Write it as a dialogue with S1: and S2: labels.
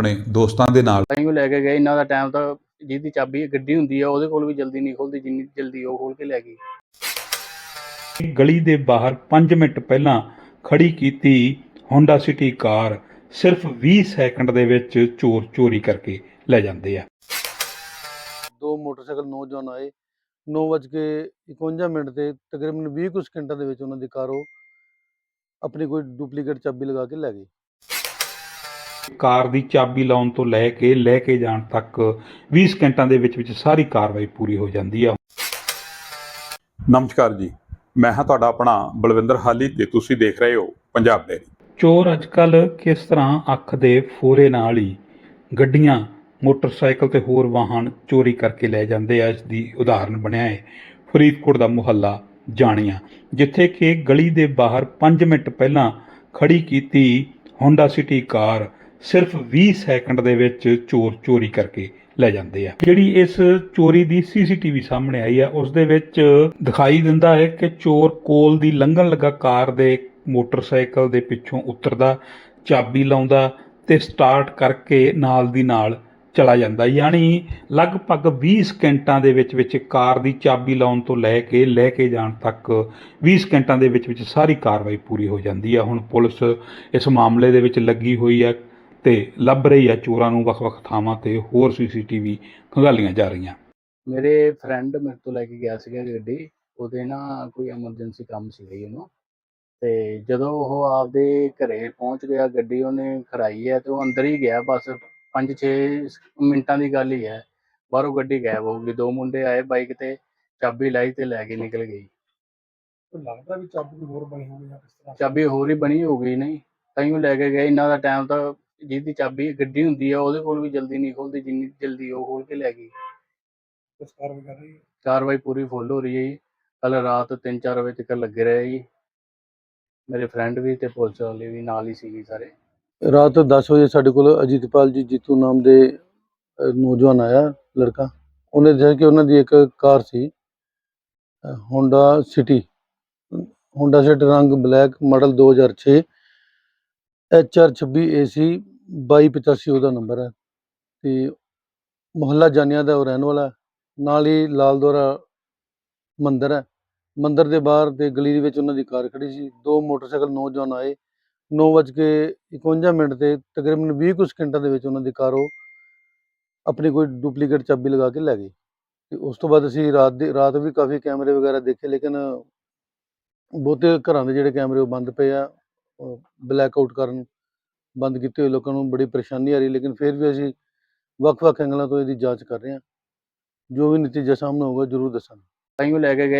S1: ਆਪਣੇ ਦੋਸਤਾਂ ਦੇ ਨਾਲ।
S2: ਤਾਂ ਹੀ ਲੈ ਕੇ ਗਏ। ਇਹਨਾਂ ਦਾ ਟਾਈਮ ਤਾਂ ਜਿਹਦੀ ਚਾਬੀ ਗੱਡੀ ਹੁੰਦੀ ਆ ਉਹਦੇ ਕੋਲ ਵੀ ਜਲਦੀ ਨਹੀਂ ਖੁੱਲਦੀ ਜਿੰਨੀ ਜਲਦੀ ਉਹ ਖੋਲ ਕੇ ਲੈ ਗਈ।
S1: ਗਲੀ ਦੇ ਬਾਹਰ 5 ਮਿੰਟ ਪਹਿਲਾਂ ਖੜੀ ਕੀਤੀ ਹੋਂਡਾ ਸਿਟੀ ਕਾਰ। ਸਿਰਫ 20 ਸੈਕਿੰਡ ਦੇ ਵਿੱਚ ਚੋਰ ਚੋਰੀ ਕਰਕੇ ਲੈ ਜਾਂਦੇ ਆ।
S3: ਦੋ ਮੋਟਰਸਾਈਕਲ ਨੌਜਵਾਨ ਆਏ। 9:51 ਮਿੰਟ ਤੇ ਤਕਰੀਬਨ 20 ਕੁ ਸਕਿੰਟਾਂ ਦੇ ਵਿੱਚ ਉਹਨਾਂ ਦੀ ਕਾਰ ਉਹ ਆਪਣੀ ਕੋਈ ਡੁਪਲੀਕੇਟ ਚਾਬੀ ਲਗਾ ਕੇ ਲੈ ਗਏ
S1: ਕਾਰ ਦੀ ਚਾਬੀ ਲਾਉਣ ਤੋਂ ਲੈ ਕੇ ਲੈ ਕੇ ਜਾਣ ਤੱਕ 20 ਸਕਿੰਟਾਂ ਦੇ ਵਿੱਚ ਵਿੱਚ ਸਾਰੀ ਕਾਰਵਾਈ ਪੂਰੀ ਹੋ ਜਾਂਦੀ ਆ। ਨਮਸਕਾਰ ਜੀ। ਮੈਂ ਹਾਂ ਤੁਹਾਡਾ ਆਪਣਾ ਬਲਵਿੰਦਰ ਹਾਲੀ ਤੇ ਤੁਸੀਂ ਦੇਖ ਰਹੇ ਹੋ ਪੰਜਾਬ ਡੇਰੀ ਚੋਰ ਅੱਜਕੱਲ ਕਿਸ ਤਰ੍ਹਾਂ ਅੱਖ ਦੇ ਫੋਰੇ ਨਾਲ ਹੀ ਗੱਡੀਆਂ ਮੋਟਰਸਾਈਕਲ ਤੇ ਹੋਰ ਵਾਹਨ ਚੋਰੀ ਕਰਕੇ ਲੈ ਜਾਂਦੇ ਆ। ਇਸ ਦੀ ਉਦਾਹਰਨ ਬਣਿਆ ਹੈ ਫਰੀਦਕੋਟ ਦਾ ਮੁਹੱਲਾ ਜਾਣੀਆਂ ਜਿੱਥੇ ਕਿ ਗਲੀ ਦੇ ਬਾਹਰ 5 ਮਿੰਟ ਪਹਿਲਾਂ ਖੜੀ ਕੀਤੀ ਹੋਂਡਾ ਸਿਟੀ ਕਾਰ ਸਿਰਫ 20 ਸੈਕਿੰਡ ਦੇ ਵਿੱਚ ਚੋਰ ਚੋਰੀ ਕਰਕੇ ਲੈ ਜਾਂਦੇ ਆ। ਜਿਹੜੀ ਇਸ ਚੋਰੀ ਦੀ ਸੀਸੀਟੀਵੀ ਸਾਹਮਣੇ ਆਈ ਆ ਉਸ ਦੇ ਵਿੱਚ ਦਿਖਾਈ ਦਿੰਦਾ ਹੈ ਕਿ ਚੋਰ ਕੋਲ ਦੀ ਲੰਘਣ ਲੱਗਾ ਕਾਰ ਦੇ ਮੋਟਰਸਾਈਕਲ ਦੇ ਪਿੱਛੋਂ ਉਤਰਦਾ, ਚਾਬੀ ਲਾਉਂਦਾ ਤੇ ਸਟਾਰਟ ਕਰਕੇ ਨਾਲ ਦੀ ਨਾਲ ਚਲਾ ਜਾਂਦਾ। ਯਾਨੀ ਲਗਭਗ 20 ਸਕਿੰਟਾਂ ਦੇ ਵਿੱਚ ਵਿੱਚ ਕਾਰ ਦੀ ਚਾਬੀ ਲਾਉਣ ਤੋਂ ਲੈ ਕੇ ਲੈ ਕੇ ਜਾਣ ਤੱਕ 20 ਸਕਿੰਟਾਂ ਦੇ ਵਿੱਚ ਵਿੱਚ ਸਾਰੀ ਕਾਰਵਾਈ ਪੂਰੀ ਹੋ ਜਾਂਦੀ ਆ। ਹੁਣ ਪੁਲਿਸ ਇਸ ਮਾਮਲੇ ਦੇ ਵਿੱਚ ਲੱਗੀ ਹੋਈ ਆ ਤੇ ਲੱਭ ਰਹੀ ਆ ਚੋਰਾਂ ਨੂੰ ਵੱਖ-ਵੱਖ ਥਾਵਾਂ ਤੇ ਹੋਰ ਸੀਸੀਟੀਵੀ ਖੰਗਾਲੀਆਂ ਜਾ ਰਹੀਆਂ।
S2: ਮੇਰੇ ਫਰੈਂਡ ਮੇਰੇ ਤੋਂ ਲੈ ਕੇ ਗਿਆ ਸੀਗਾ ਗੱਡੀ ਉਹਦੇ ਨਾ ਕੋਈ ਐਮਰਜੈਂਸੀ ਕੰਮ ਸੀਗਾ ਜੀ ਉਹਨੂੰ। ਤੇ ਜਦੋਂ ਉਹ ਆਪਦੇ ਘਰੇ ਪਹੁੰਚ ਗਿਆ ਗੱਡੀ ਉਹਨੇ ਖੜਾਈ ਹੈ ਤੇ ਉਹ ਅੰਦਰ ਹੀ ਗਿਆ ਬਸ 5-6 ਮਿੰਟਾਂ ਦੀ ਗੱਲ ਹੀ ਹੈ। ਬਾਹਰੋਂ ਗੱਡੀ ਗਾਇਬ ਹੋ ਗਈ ਦੋ ਮੁੰਡੇ ਆਏ ਬਾਈਕ ਤੇ ਚਾਬੀ ਲਾਈ ਤੇ ਲੈ ਕੇ ਨਿਕਲ ਗਈ।
S4: ਲੱਗਦਾ ਵੀ ਚਾਬੀ ਹੋਰ ਬਣੀ ਹੋਣੀ ਜਾਂ ਕਿਸ ਤਰ੍ਹਾਂ?
S2: ਚਾਬੀ ਹੋਰ ਹੀ ਬਣੀ ਹੋ ਗਈ ਨਹੀਂ? ਤਾਂ ਹੀ ਉਹ ਲੈ ਕੇ ਗਏ ਇਹਨਾਂ ਦਾ ਟਾਈਮ ਤਾਂ ਜਿਹਦੀ ਚਾਬੀ ਗੱਡੀ ਹੁੰਦੀ ਆ ਉਹਦੇ ਕੋਲ ਵੀ ਜਲਦੀ ਨਹੀਂ ਖੁੱਲਦੀ ਜਿੰਨੀ ਜਲਦੀ ਉਹ ਖੋਲ ਕੇ ਲੈ ਗਈ।
S4: ਕੁਛ ਕਾਰਵਾਈ ਕਰ ਰਹੀ ਹੈ।
S2: ਕਾਰਵਾਈ ਪੂਰੀ ਫੁੱਲ ਹੋ ਰਹੀ ਹੈ ਜੀ। ਕੱਲ ਰਾਤ 3-4 ਵਜੇ ਤੱਕ ਲੱਗੇ ਰਹੇ ਜੀ। ਮੇਰੇ ਫਰੈਂਡ ਵੀ ਤੇ ਪੁਲਿਸ ਵਾਲੇ ਵੀ ਨਾਲ ਹੀ ਸੀਗੇ ਸਾਰੇ।
S3: ਰਾਤ 10 ਵਜੇ ਸਾਡੇ ਕੋਲ ਅਜੀਤਪਾਲ ਜੀ ਜੀਤੂ ਨਾਮ ਦੇ ਨੌਜਵਾਨ ਆਇਆ ਲੜਕਾ। ਉਹਨੇ ਦੱਸਿਆ ਕਿ ਉਹਨਾਂ ਦੀ ਇੱਕ ਕਾਰ ਸੀ ਹੋਂਡਾ ਸਿਟੀ ਹੋਂਡਾ ਸਿਟੀ ਰੰਗ ਬਲੈਕ ਮਾਡਲ 2006 HR 26 AC 2285 ਉਹਦਾ ਨੰਬਰ ਹੈ ਤੇ ਮੁਹੱਲਾ ਜਾਨੀਆਂ ਦਾ ਉਹ ਰਹਿਣ ਵਾਲਾ ਨਾਲ ਹੀ ਲਾਲ ਦੋਰਾ ਮੰਦਿਰ ਹੈ। ਮੰਦਿਰ ਦੇ ਬਾਹਰ ਤੇ ਗਲੀ ਦੇ ਵਿੱਚ ਉਹਨਾਂ ਦੀ ਕਾਰ ਖੜੀ ਸੀ, ਦੋ ਮੋਟਰਸਾਈਕਲ ਨੌਜਵਾਨ ਆਏ 9:51 ਮਿੰਟ ਤੇ ਤਕਰੀਬਨ 20 ਕੁ ਸਕਿੰਟਾਂ ਦੇ ਵਿੱਚ ਉਹਨਾਂ ਦੀ ਕਾਰ ਉਹ ਆਪਣੀ ਕੋਈ ਡੁਪਲੀਕੇਟ ਚਾਬੀ ਲਗਾ ਕੇ ਲੈ ਗਈ ਤੇ ਉਸ ਤੋਂ ਬਾਅਦ ਅਸੀਂ ਰਾਤ ਦੇ, ਰਾਤ ਵੀ ਕਾਫੀ ਕੈਮਰੇ ਵਗੈਰਾ ਦੇਖੇ ਲੇਕਿਨ ਬਹੁਤੇ ਘਰਾਂ ਦੇ ਜਿਹੜੇ ਕੈਮਰੇ ਉਹ ਬੰਦ ਪਏ ਆ ਬਲੈਕ ਆਊਟ ਕਾਰਨ ਬੰਦ ਕੀਤੇ ਹੋਏ ਲੋਕਾਂ ਨੂੰ ਬੜੀ ਪਰੇਸ਼ਾਨੀ ਆ ਰਹੀ, ਲੇਕਿਨ ਫਿਰ ਵੀ ਅਸੀਂ ਵੱਖ-ਵੱਖ ਐਂਗਲਾਂ ਤੋਂ ਇਹਦੀ ਜਾਂਚ ਕਰ ਰਹੇ ਹਾਂ। ਜੋ ਵੀ ਨਤੀਜਾ ਸਾਹਮਣੇ ਹੋਊਗਾ ਜ਼ਰੂਰ ਦੱਸਾਂਗੇ।
S2: ਤਾਂ ਹੀ ਲੈ ਕੇ ਗਏ